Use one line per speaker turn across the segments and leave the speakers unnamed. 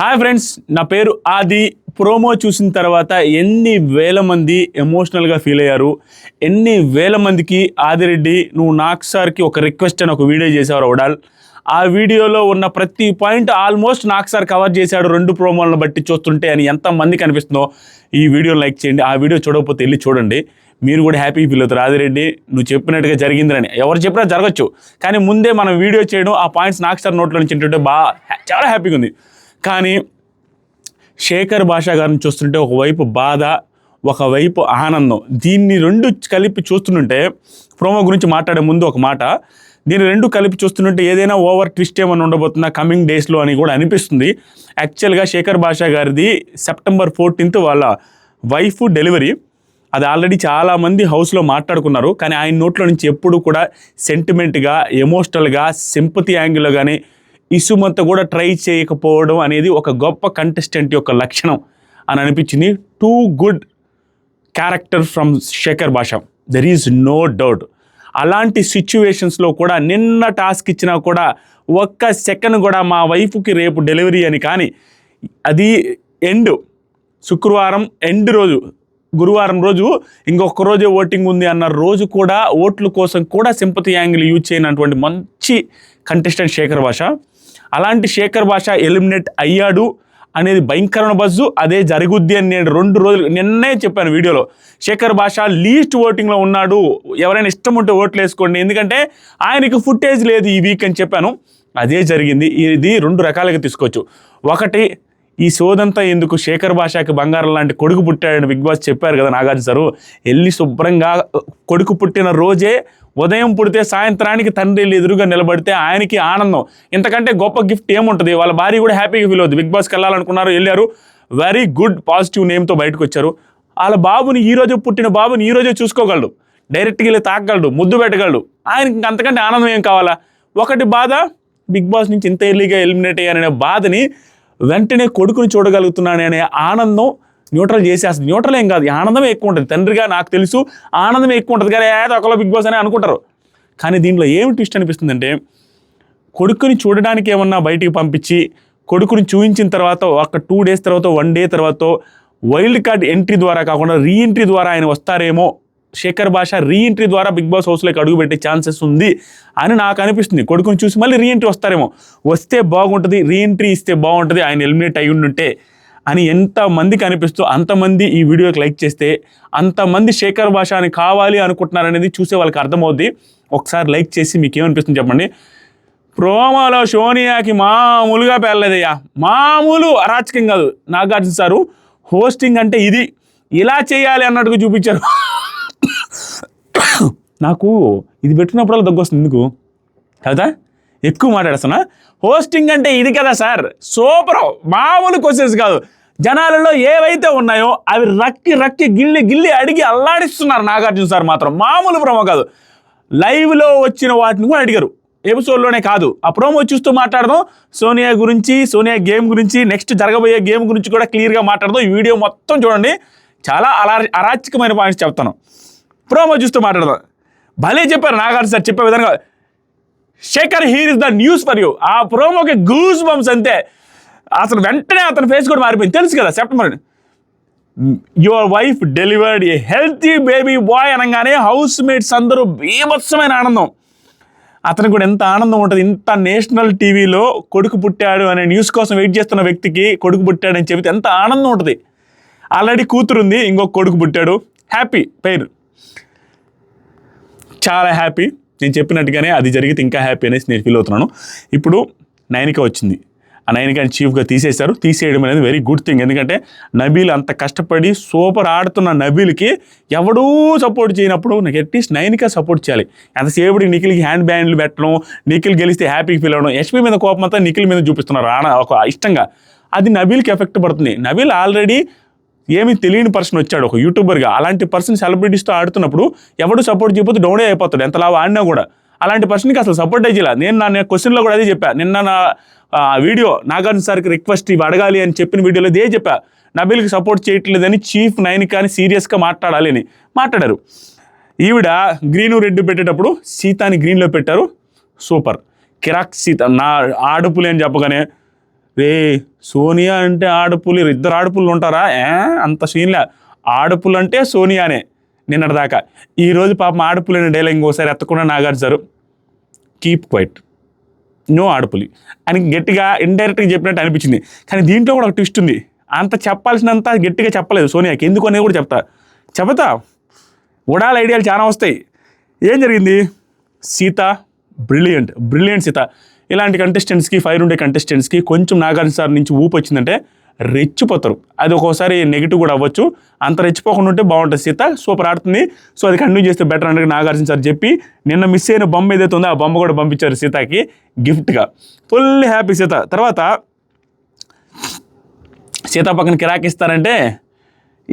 Hi friends నా పేరు ఆది. ప్రోమో చూసిన తర్వాత ఎన్ని వేల మంది ఎమోషనల్గా ఫీల్ అయ్యారు? ఎన్ని వేల మందికి ఆదిరెడ్డి నువ్వు నాకు సార్కి ఒక రిక్వెస్ట్ అని ఒక వీడియో చేశావు రవడాల్ ఆ వీడియోలో ఉన్న ప్రతి పాయింట్ ఆల్మోస్ట్ నాకు సార్ కవర్ చేశాడు. రెండు ప్రోమోలను బట్టి చూస్తుంటే అని ఎంతమంది కనిపిస్తుందో ఈ వీడియో లైక్ చేయండి. ఆ వీడియో చూడకపోతే వెళ్ళి చూడండి. మీరు కూడా హ్యాపీ ఫీల్ అవుతారు. ఆదిరెడ్డి నువ్వు చెప్పినట్టుగా జరిగిందని ఎవరు చెప్పినా జరగచ్చు. కానీ ముందే మనం వీడియో చేయడం ఆ పాయింట్స్ నాకు సార్ నోట్లో నుంచి ఏంటంటే బాగా చాలా హ్యాపీగా ఉంది. కానీ శేఖర్ భాషా గారిని చూస్తుంటే ఒకవైపు బాధ ఒకవైపు ఆనందం. దీన్ని రెండు కలిపి చూస్తుంటే ప్రోమో గురించి మాట్లాడే ముందు ఒక మాట దీన్ని రెండు కలిపి చూస్తుంటే ఏదైనా ఓవర్ ట్విస్ట్ ఏమైనా ఉండబోతుందా కమింగ్ డేస్లో అని కూడా అనిపిస్తుంది. యాక్చువల్గా శేఖర్ భాషా గారిది సెప్టెంబర్ ఫోర్టీన్త్ వాళ్ళ వైఫ్ డెలివరీ. అది ఆల్రెడీ చాలామంది హౌస్లో మాట్లాడుకున్నారు. కానీ ఆయన నోట్లో నుంచి ఎప్పుడు కూడా సెంటిమెంట్గా ఎమోషనల్గా సింపతి యాంగిల్లో కానీ ఇసుమంత కూడా ట్రై చేయకపోవడం అనేది ఒక గొప్ప కంటెస్టెంట్ యొక్క లక్షణం అని అనిపించింది. Too good character from Shekhar Basha there is no doubt అలాంటి సిచ్యువేషన్స్లో కూడా నిన్న టాస్క్ ఇచ్చినా కూడా ఒక్క సెకండ్ కూడా మా వైఫ్కి రేపు డెలివరీ అని కానీ అది ఎండ్ శుక్రవారం ఎండ్ రోజు. గురువారం రోజు ఇంకొక రోజే ఓటింగ్ ఉంది అన్న రోజు కూడా ఓట్ల కోసం కూడా సింపతి యాంగిల్ యూజ్ చేయనటువంటి మంచి కంటెస్టెంట్ శేఖర్ భాష అలాంటి శేఖర్ భాష ఎలిమినేట్ అయ్యాడు అనేది భయంకరమైన బస్సు అదే జరుగుద్ది అని నేను రెండు రోజులు నిన్నే చెప్పాను వీడియోలో. శేఖర్ భాష లీస్ట్ ఓటింగ్లో ఉన్నాడు. ఎవరైనా ఇష్టం ఉంటే ఓట్లు వేసుకోండి. ఎందుకంటే ఆయనకి ఫుటేజ్ లేదు ఈ వీక్ అని చెప్పాను. అదే జరిగింది. ఇది రెండు రకాలుగా తీసుకోవచ్చు. ఒకటి ఈ సోదంతా ఎందుకు? శేఖర్ భాషకి బంగారం లాంటి కొడుకు పుట్టాడని బిగ్ బాస్ చెప్పారు కదా నాగార్జున సారు. వెళ్ళి శుభ్రంగా కొడుకు పుట్టిన రోజే ఉదయం పుడితే సాయంత్రానికి తండ్రి వెళ్ళి ఎదురుగా నిలబడితే ఆయనకి ఆనందం. ఇంతకంటే గొప్ప గిఫ్ట్ ఏముంటుంది? వాళ్ళ భార్య కూడా హ్యాపీగా ఫీల్ అవుతుంది బిగ్ బాస్కి వెళ్ళాలనుకున్నారు వెళ్ళారు. వెరీ గుడ్ పాజిటివ్ నేమ్తో బయటకు వచ్చారు. వాళ్ళ బాబుని ఈరోజు పుట్టిన బాబుని ఈరోజే చూసుకోగలడు. డైరెక్ట్గా వెళ్ళి తాకగలడు ముద్దు పెట్టగలడు. ఆయనకి అంతకంటే ఆనందం ఏం కావాలా? ఒకటి బాధ బిగ్ బాస్ నుంచి ఇంత ఎర్లీగా ఎలిమినేట్ అయ్యాననే బాధని వెంటనే కొడుకుని చూడగలుగుతున్నాను అనే ఆనందం న్యూట్రల్ చేసేస్తుంది. న్యూట్రల్ ఏం కాదు ఆనందమే ఎక్కువ ఉంటుంది. తండ్రిగా నాకు తెలుసు ఆనందమే ఎక్కువ ఉంటుంది. కానీ ఏదో ఒకలో బిగ్ బాస్ అని అనుకుంటారు. కానీ దీంట్లో ఏమి ట్విస్ట్ అనిపిస్తుందంటే కొడుకుని చూడడానికి ఏమన్నా బయటికి పంపించి కొడుకుని చూపించిన తర్వాత ఒక టూ డేస్ తర్వాత వన్ డే తర్వాత వైల్డ్ కార్డ్ ఎంట్రీ ద్వారా కాకుండా రీ ఎంట్రీ ద్వారా ఆయన వస్తారేమో శేఖర్ భాష రీ ఎంట్రీ ద్వారా బిగ్ బాస్ హౌస్లోకి అడుగు పెట్టే ఛాన్సెస్ ఉంది అని నాకు అనిపిస్తుంది. కొడుకుని చూసి మళ్ళీ రీ ఎంట్రీ వస్తారేమో. వస్తే బాగుంటుంది రీ ఎంట్రీ ఇస్తే బాగుంటుంది ఆయన ఎలిమినేట్ అయి ఉండుంటే అని ఎంతమందికి అనిపిస్తూ అంతమంది ఈ వీడియోకి లైక్ చేస్తే అంతమంది శేఖర్ భాష అని కావాలి అనుకుంటున్నారనేది చూసే వాళ్ళకి అర్థమవుద్ది. ఒకసారి లైక్ చేసి మీకు ఏమనిపిస్తుంది చెప్పండి. ప్రోమోలో సోనియాకి మామూలుగా పెళ్ళలేదయ్యా మామూలు అరాచకం కాదు నాగార్జున సారు. హోస్టింగ్ అంటే ఇది. ఇలా చేయాలి అన్నట్టుగా చూపించారు. నాకు ఇది పెట్టినప్పుడల్లా దగ్గు వస్తుంది. ఎందుకు? కదా ఎక్కువ మాట్లాడుతున్నా హోస్టింగ్ అంటే ఇది కదా సార్. సూపర్ మామూలు క్వశ్చన్స్ కాదు. జనాలలో ఏవైతే ఉన్నాయో అవి రక్కి రక్కి గిల్లి గిల్లి అడిగి అల్లాడిస్తున్నారు నాగార్జున సార్ మాత్రం. మామూలు ప్రోమో కాదు. లైవ్లో వచ్చిన వాటిని కూడా అడిగారు. ఎపిసోడ్లోనే కాదు. ఆ ప్రోమో చూస్తూ మాట్లాడదాం. సోనియా గురించి సోనియా గేమ్ గురించి నెక్స్ట్ జరగబోయే గేమ్ గురించి కూడా క్లియర్గా మాట్లాడదాం. ఈ వీడియో మొత్తం చూడండి. చాలా అలా అరాచకమైన పాయింట్స్ చెప్తాను. ప్రోమో చూస్తూ మాట్లాడదాం. భలే చెప్పారు నాగార్జున సార్ చెప్పే విధంగా. Shekhar here is the news for you ఆ ప్రోమోకి గూస్ బంప్స్ అంతే. అసలు వెంటనే అతని ఫేస్ కూడా మారిపోయింది. తెలుసు కదా September your wife delivered a healthy baby boy అనగానే హౌస్ మేట్స్ అందరూ బీభత్సమైన ఆనందం. అతనికి కూడా ఎంత ఆనందం ఉంటుంది. ఇంత నేషనల్ టీవీలో కొడుకు పుట్టాడు అనే న్యూస్ కోసం వెయిట్ చేస్తున్న వ్యక్తికి కొడుకు పుట్టాడని చెబితే ఎంత ఆనందం ఉంటుంది. ఆల్రెడీ కూతురు ఉంది ఇంకొక కొడుకు పుట్టాడు. హ్యాపీ పేరు. చాలా హ్యాపీ నేను చెప్పినట్టుగానే అది జరిగితే ఇంకా హ్యాపీ అనేసి నేను ఫీల్ అవుతున్నాను. ఇప్పుడు నైనిక వచ్చింది. ఆ నైనికని చీఫ్గా తీసేశారు. తీసేయడం అనేది వెరీ గుడ్ థింగ్ ఎందుకంటే నబీల్ అంత కష్టపడి సూపర్ ఆడుతున్న నబీల్కి ఎవడూ సపోర్ట్ చేయనప్పుడు నాకు అట్లీస్ట్ నైనిక సపోర్ట్ చేయాలి. ఎంతసేపు నిఖిల్కి హ్యాండ్ బ్యాండ్లు పెట్టడం నిఖిల్ గెలిస్తే హ్యాపీకి ఫీల్ అవ్వడం ఎస్పీ మీద కోపం అంతా నిఖిల్ మీద చూపిస్తున్నారు. ఆన ఒక ఇష్టంగా. అది నబీల్కి ఎఫెక్ట్ పడుతుంది. నబీల్ ఆల్రెడీ ఏమీ తెలియని పర్సన్ వచ్చాడు ఒక యూట్యూబర్గా. అలాంటి పర్సన్ సెలబ్రిటీస్తో ఆడుతున్నప్పుడు ఎవడు సపోర్ట్ చేయకపోతే డౌనే అయిపోతాడు. ఎంతలా ఆడినా కూడా. అలాంటి పర్సన్కి అసలు సపోర్ట్ అయ్యేలా నేను నా క్వశ్చన్లో కూడా అదే చెప్పా. నిన్న నా వీడియో నాగార్జున సార్కి రిక్వెస్ట్ ఇవి అడగాలి అని చెప్పిన వీడియోలో ఇదే చెప్పా. నబీల్కి సపోర్ట్ చేయట్లేదని చీఫ్ నైన్ కానీ సీరియస్గా మాట్లాడాలి అని మాట్లాడారు. ఈవిడ గ్రీను రెడ్ పెట్టేటప్పుడు సీతాని గ్రీన్లో పెట్టారు. సూపర్. కిరాక్ సీత నా ఆడుపులే అని చెప్పగానే రే సోనియా అంటే ఆడపులు ఇద్దరు ఆడపుల్లు ఉంటారా? ఏ అంత సీన్లే. ఆడపులు అంటే సోనియానే నిన్నటి దాకా ఈరోజు పాపం ఆడపులు అనే డైలాగ్ ఇంకోసారి ఎత్తకుండా నాగార్జారు కీప్ క్వైట్ నో ఆడపులి. అని గట్టిగా ఇండైరెక్ట్గా చెప్పినట్టు అనిపించింది. కానీ దీంట్లో కూడా ఒక ట్విస్ట్ ఉంది. అంత చెప్పాల్సినంత గట్టిగా చెప్పలేదు సోనియాకి. ఎందుకు అనేది కూడా చెప్తా. చెబుతా. ఉడాల ఐడియాలు చాలా వస్తాయి. ఏం జరిగింది? Seetha brilliant brilliant Seetha. ఇలాంటి కంటెస్టెంట్స్కి ఫైర్ ఉండే కంటెస్టెంట్స్కి కొంచెం నాగార్జున సార్ నుంచి ఊపు వచ్చిందంటే రెచ్చిపోతారు. అది ఒక్కోసారి నెగిటివ్ కూడా అవ్వచ్చు. అంత రెచ్చిపోకుండా ఉంటే బాగుంటుంది సీత. సూపర్ ఆడుతుంది. సో అది కంటిన్యూ చేస్తే బెటర్ అంటే నాగార్జున సార్ చెప్పి నిన్న మిస్ అయిన బొమ్మ ఏదైతే ఉందో ఆ బొమ్మ కూడా పంపించారు సీతకి గిఫ్ట్గా. Full happy Seetha. తర్వాత సీత పక్కన కిరాక్ ఇస్తారంటే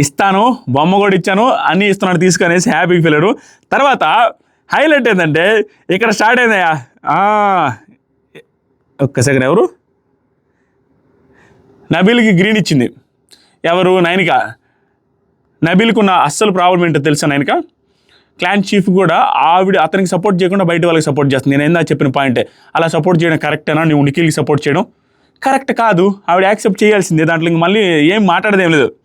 ఇస్తాను బొమ్మ కూడా ఇచ్చాను అన్నీ ఇస్తున్నాను తీసుకునేసి హ్యాపీగా ఫీల్ తర్వాత హైలైట్ ఏంటంటే ఇక్కడ స్టార్ట్ అయిందయ్యా. ఒక్క సెకండ్ ఎవరు? నబీల్కి గ్రీన్ ఇచ్చింది. ఎవరు? నైనిక. నబీల్కి ఉన్న అస్సలు ప్రాబ్లం ఏంటో తెలుసా నైనిక? క్లాన్ చీఫ్ కూడా ఆవిడ అతనికి సపోర్ట్ చేయకుండా బయట వాళ్ళకి సపోర్ట్ చేస్తుంది. నేను ఏందా చెప్పిన పాయింటే అలా సపోర్ట్ చేయడం కరెక్టేనా నువ్వు నిఖిల్కి సపోర్ట్ చేయడం? కరెక్ట్ కాదు. ఆవిడ యాక్సెప్ట్ చేయాల్సిందే. దాంట్లో ఇంక మళ్ళీ ఏం మాట్లాడదేం లేదు.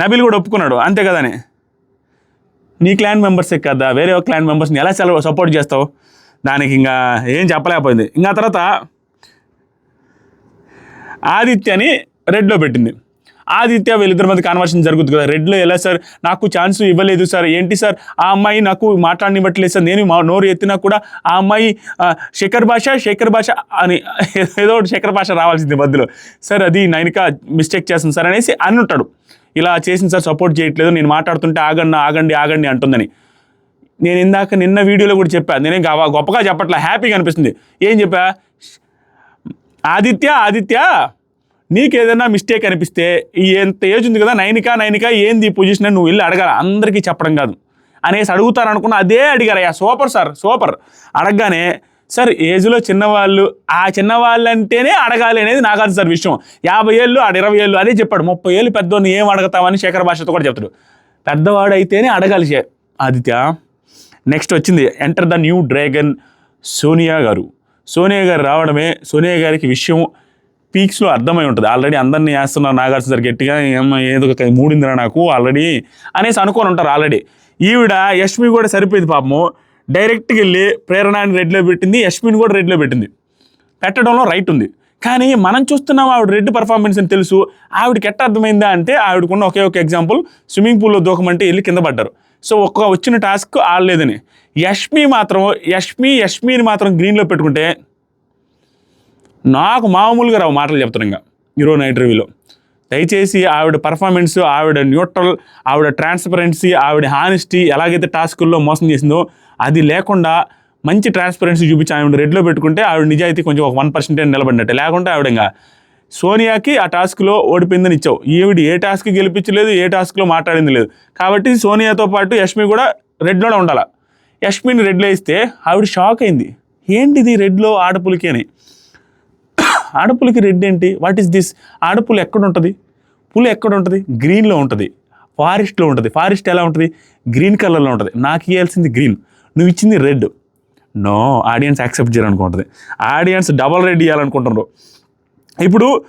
నబీల్ కూడా ఒప్పుకున్నాడు. అంతే కదని. నీ క్లాన్ మెంబర్సే కదా? వేరే ఒక క్లాన్ మెంబర్స్ని ఎలా సెలవు సపోర్ట్ చేస్తావు? దానికి ఇంకా ఏం చెప్పలేకపోయింది. ఇంకా తర్వాత ఆదిత్యని రెడ్లో పెట్టింది. ఆదిత్య వీళ్ళిద్దరి మధ్య కాన్వర్సేషన్ జరుగుతుంది కదా. రెడ్లో ఎలా సార్? నాకు ఛాన్స్ ఇవ్వలేదు సార్. ఏంటి సార్? ఆ అమ్మాయి నాకు మాట్లాడనివ్వట్లేదు సార్. నేను మా నోరు ఎత్తినా కూడా ఆ అమ్మాయి శేఖర్ భాష శేఖర్ భాష అని ఏదో ఒకటి శేఖర్ భాష రావాల్సింది మధ్యలో. సార్ అది నైనిక మిస్టేక్ చేస్తుంది సార్ అనేసి అని ఉంటాడు ఇలా చేసింది సార్ సపోర్ట్ చేయట్లేదు. నేను మాట్లాడుతుంటే ఆగండి ఆగండి ఆగండి అంటుందని. నేను ఇందాక నిన్న వీడియోలో కూడా చెప్పాను నేనేం గొప్పగా చెప్పట్లా హ్యాపీగా అనిపిస్తుంది. ఏం చెప్పా? ఆదిత్య ఆదిత్య నీకు ఏదైనా మిస్టేక్ అనిపిస్తే ఈ ఎంత ఏజ్ ఉంది కదా నైనికా నైనికా ఏంది ఈ పొజిషన్ అని నువ్వు వెళ్ళి అడగాల. అందరికీ చెప్పడం కాదు. అనేసి అడుగుతారనుకున్న అదే అడిగారు అయ్యా. Super sir super. అడగగానే సార్ ఏజ్లో చిన్నవాళ్ళు ఆ చిన్నవాళ్ళు అంటేనే అడగాలి అనేది నాగార్జున సార్ విషయం. యాభై ఏళ్ళు ఆడ ఇరవై ఏళ్ళు అదే చెప్పాడు. ముప్పై ఏళ్ళు పెద్దోని ఏం అడగతామని శేఖర్ భాషతో కూడా చెప్తాడు. పెద్దవాడు అయితేనే అడగాలి ఆదిత్య నెక్స్ట్ వచ్చింది. Enter the new dragon Sonia గారు. సోనియా గారు రావడమే సోనియా గారికి విషయం పీక్స్లో అర్థమై ఉంటుంది. ఆల్రెడీ అందరినీ వేస్తున్నారు నాగార్జున సార్ గట్టిగా ఏమో ఏదో ఒక మూడిందిరా నాకు ఆల్రెడీ అనేసి అనుకొని ఉంటారు ఆల్రెడీ. ఈవిడ యష్మి కూడా సరిపోయింది పాపము. డైరెక్ట్గా వెళ్ళి ప్రేరణని రెడ్లో పెట్టింది యష్మిని కూడా రెడ్లో పెట్టింది. పెట్టడంలో రైట్ ఉంది. కానీ మనం చూస్తున్నాం ఆవిడ రెడ్ పర్ఫార్మెన్స్ అని తెలుసు. ఆవిడకి ఎట్ట అర్థమైందా అంటే ఆవిడకున్న ఒకే ఒక ఎగ్జాంపుల్ స్విమ్మింగ్ పూల్లో దూకమంటే వెళ్ళి కింద పడ్డారు. సో ఒక్క వచ్చిన టాస్క్ ఆడలేదని. యష్మి మాత్రం యష్మి యష్మిని మాత్రం గ్రీన్లో పెట్టుకుంటే నాకు మామూలుగా రావు మాటలు చెప్తాను ఇంకా ఈరోజు నైట్ రివ్యూలో. దయచేసి ఆవిడ పర్ఫార్మెన్స్ ఆవిడ న్యూట్రల్ ఆవిడ ట్రాన్స్పరెన్సీ ఆవిడ హానెస్టీ ఎలాగైతే టాస్కుల్లో మోసం చేసిందో అది లేకుండా మంచి ట్రాన్స్పరెన్సీ చూపించి ఆవిడ రెడ్లో పెట్టుకుంటే ఆవిడ నిజాయితీ కొంచెం ఒక వన్ పర్సెంటేజ్ నిలబడినట్టే. లేకుంటే ఆవిడ ఇంకా సోనియాకి ఆ టాస్క్లో ఓడిపోయిందని ఇచ్చావు. ఈవిడ ఏ టాస్క్ గెలిపించలేదు ఏ టాస్క్లో మాట్లాడింది లేదు. కాబట్టి సోనియాతో పాటు యష్మి కూడా రెడ్లోనే ఉండాల? యష్మిని రెడ్లో ఇస్తే ఆవిడ షాక్ అయింది. ఏంటిది రెడ్లో ఆడపులికి అని. ఆడపులికి రెడ్ ఏంటి? What is this? ఆడపులి ఎక్కడ ఉంటుంది పులి ఎక్కడ ఉంటుంది గ్రీన్లో ఉంటుంది. ఫారెస్ట్లో ఉంటుంది. ఫారెస్ట్ ఎలా ఉంటుంది? గ్రీన్ కలర్లో ఉంటుంది. నాకు ఇవ్వాల్సింది గ్రీన్. నువ్వు ఇచ్చింది రెడ్. నో ఆడియన్స్ యాక్సెప్ట్ చేయాలనుకుంటుంది. ఆడియన్స్ డబల్ రెడ్ ఇవ్వాలనుకుంటున్నారు ఇప్పుడు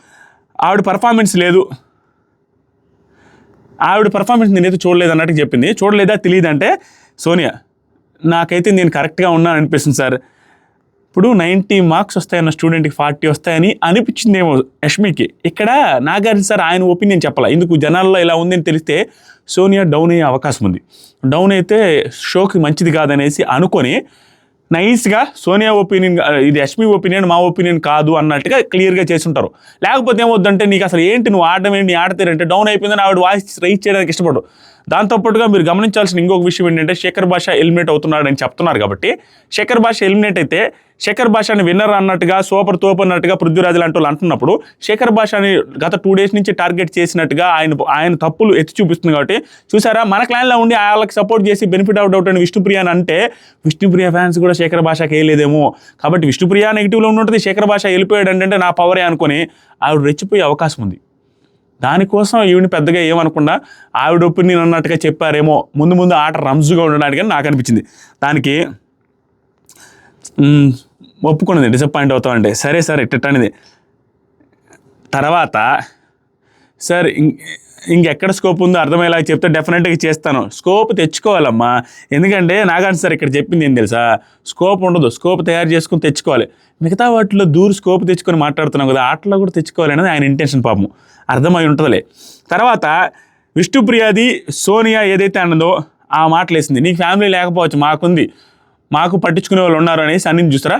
ఆవిడ పర్ఫార్మెన్స్ లేదు. ఆవిడ పర్ఫార్మెన్స్ నేనైతే చూడలేదు అన్నట్టు చెప్పింది. చూడలేదా? తెలియదు అంటే సోనియా నాకైతే నేను కరెక్ట్గా ఉన్నాను అనిపిస్తుంది సార్. ఇప్పుడు నైంటీ మార్క్స్ వస్తాయన్న స్టూడెంట్కి ఫార్టీ వస్తాయని అనిపించిందేమో యష్మికి. ఇక్కడ నాగార్జున సార్ ఆయన ఒపీనియన్ చెప్పాలా? ఎందుకు? జనాల్లో ఇలా ఉందని తెలిస్తే సోనియా డౌన్ అయ్యే అవకాశం ఉంది. డౌన్ అయితే షోకి మంచిది కాదనేసి అనుకొని నైస్గా సోనియా ఒపీనియన్ ఇది యష్మి ఒపీనియన్ మా ఒపీనియన్ కాదు అన్నట్టుగా క్లియర్గా ఉంటారు లేకపోతే ఏమొద్దంటే నీకు అసలు ఏంటి నువ్వు ఆడడం ఏంటి ఆడతారంటే డౌన్ అయిపోయిందని ఆవిడ వాయిస్ రైజ్ చేయడానికి ఇష్టపడరు. దాంతోపాటుగా మీరు గమనించాల్సిన ఇంకొక విషయం ఏంటంటే శేఖర్ భాష ఎలిమినేట్ అవుతున్నాడని చెప్తున్నారు కాబట్టి శేఖర్ భాష ఎలిమినేట్ అయితే శేఖర్ భాషని విన్నర్ అన్నట్టుగా సూపర్ తోపు అన్నట్టుగా పృథ్వీరాజు లాంటి వాళ్ళు అంటున్నప్పుడు శేఖర్ భాషని గత టూ డేస్ నుంచి టార్గెట్ చేసినట్టుగా ఆయన ఆయన తప్పులు ఎత్తి చూపిస్తుంది కాబట్టి చూసారా? మన క్లాన్లో ఉండి వాళ్ళకి సపోర్ట్ చేసి బెనిఫిట్ అవుట్ అవుట్ అని విష్ణుప్రియ అని అంటే విష్ణుప్రియ ఫ్యాన్స్ కూడా శేఖర్ భాషకి వేయలేదేమో కాబట్టి విష్ణుప్రియ నెగిటివ్లో ఉన్నట్టు శేఖర్ భాష వెళ్ళిపోయాడు అంటే నా పవరే అనుకొని ఆవిడ రెచ్చిపోయే అవకాశం ఉంది. దానికోసం ఈవిని పెద్దగా ఏమనకుండా ఆవిడ ఒపీనియన్ అన్నట్టుగా చెప్పారేమో ముందు ముందు ఆట రంజుగా ఉండడానికి నాకు అనిపించింది. దానికి ఒప్పుకున్నది డిసప్పాయింట్ అవుతామంటే. సరే సరే ఇట్ట అనేది తర్వాత సార్ ఇంకెక్కడ స్కోప్ ఉందో అర్థమయ్యేలా చెప్తే డెఫినెట్గా చేస్తాను. స్కోప్ తెచ్చుకోవాలమ్మా. ఎందుకంటే నాగార్జున సార్ ఇక్కడ చెప్పింది ఏం తెలుసా? స్కోప్ ఉండదు. స్కోప్ తయారు చేసుకుని తెచ్చుకోవాలి. మిగతా వాటిలో దూరు స్కోప్ తెచ్చుకొని మాట్లాడుతున్నాం కదా ఆటలో కూడా తెచ్చుకోవాలి అనేది ఆయన ఇంటెన్షన్ పాపం. అర్థమై ఉంటుందిలే. తర్వాత విష్ణుప్రియాది సోనియా ఏదైతే అన్నదో ఆ మాటలు వేసింది నీకు ఫ్యామిలీ లేకపోవచ్చు మాకుంది. మాకు పట్టించుకునే వాళ్ళు ఉన్నారు అనేసి అన్నింటి చూస్తారా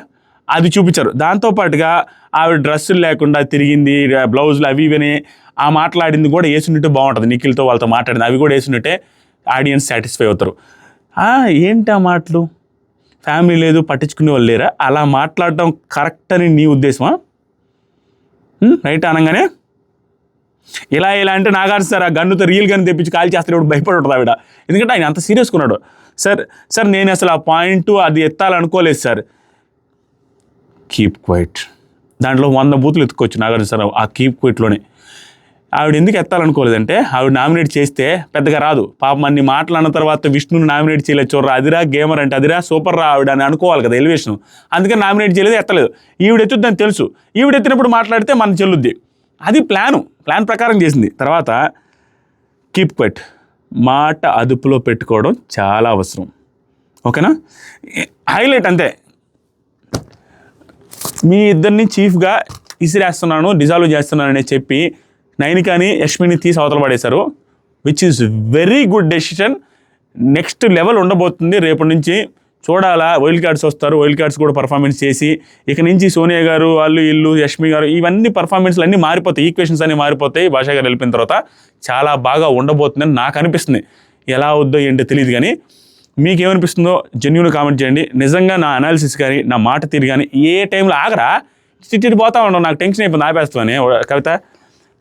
అది చూపించారు. దాంతోపాటుగా ఆవిడ డ్రెస్సులు లేకుండా తిరిగింది బ్లౌజులు అవి ఇవని ఆ మాట్లాడింది కూడా వేసుంటే బాగుంటుంది. నిఖిల్తో వాళ్ళతో మాట్లాడింది. అవి కూడా వేసుకుంటే ఆడియన్స్ సాటిస్ఫై అవుతారు. ఏంటి ఆ మాటలు? ఫ్యామిలీ లేదు పట్టించుకునే వాళ్ళు లేరా? అలా మాట్లాడటం కరెక్ట్ అని నీ ఉద్దేశమా? రైట్ అనగానే ఇలా ఇలా అంటే నాగార్జున సార్ ఆ గన్నుతో రియల్ గన్ తెప్పించి కాల్ చేస్తాడు ఇప్పుడు భయపడి ఉంటుంది ఆవిడ. ఎందుకంటే ఆయన అంత సీరియస్గా ఉన్నాడు. సార్ సార్ నేను అసలు ఆ పాయింట్ అది ఎత్తాలనుకోలేదు సార్. కీప్ క్వైట్ దాంట్లో వంద బూతులు ఎత్తుకోవచ్చు నాగార్జున సార్ ఆ కీప్ క్వైట్లోనే ఆవిడ ఎందుకు ఎత్తాలనుకోలేదంటే ఆవిడ నామినేట్ చేస్తే పెద్దగా రాదు. పాపం అన్ని మాటలు అన్న తర్వాత విష్ణుని నామినేట్ చేయలేదు. చూడరా అదిరా గేమర్ అంటే అదిరా సూపర్ రా ఆవిడ అని అనుకోవాలి కదా ఎలివేషన్ అందుకని నామినేట్ చేయలేదు ఎత్తలేదు. ఈవిడ ఎత్తుద్దని తెలుసు. ఈవిడ ఎత్తినప్పుడు మాట్లాడితే మన చెల్లుద్ది. అది ప్లాను ప్లాన్ ప్రకారం చేసింది. తర్వాత కీప్ క్వెట్. మాట అదుపులో పెట్టుకోవడం చాలా అవసరం. ఓకేనా? హైలైట్ అంతే. మీ ఇద్దరిని చీఫ్గా ఇసిరేస్తున్నాను డిజాల్వ్ చేస్తున్నాను అని చెప్పి నైనికాని యష్మిని తీసి అవతల పడేశారు. Which is very good decision next level ఉండబోతుంది రేపటి నుంచి. చూడాలా వైల్డ్ కార్డ్స్ వస్తారు వైల్డ్ కార్డ్స్ కూడా పర్ఫార్మెన్స్ చేసి ఇక నుంచి సోనియా గారు వాళ్ళు ఇల్లు యష్మి గారు ఇవన్నీ పర్ఫార్మెన్స్లు అన్నీ మారిపోతాయి ఈక్వేషన్స్ అన్నీ మారిపోతాయి భాషా గారు వెళ్ళిపోయిన తర్వాత చాలా బాగా ఉండబోతుందని నాకు అనిపిస్తుంది. ఎలా అవుద్దో ఏంటో తెలియదు కానీ మీకేమనిపిస్తుందో జెన్యున్ కామెంట్ చేయండి. నిజంగా నా అనాలిసిస్ కానీ నా మాట తీరు కానీ ఏ టైంలో ఆగరా చిట్టి పోతా ఉండవు నాకు టెన్షన్ అయిపోయింది ఆపేస్తామని కవిత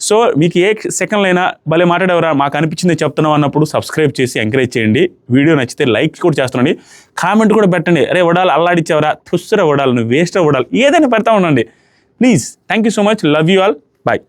సో మీకు ఏ సెకండ్లో అయినా భలే మాట్లాడేవరా? మాకు అనిపించింది చెప్తున్నాం అన్నప్పుడు సబ్స్క్రైబ్ చేసి ఎంకరేజ్ చేయండి. వీడియో నచ్చితే లైక్ కూడా చేస్తుండండి కామెంట్ కూడా పెట్టండి. అరే వడాలి అల్లాడిచ్చేవరా? తుస్సురా వడాలి నువ్వు వేస్ట్ వడాలి. ఏదైనా పెడతా ఉండండి. Please thank you so much love you all bye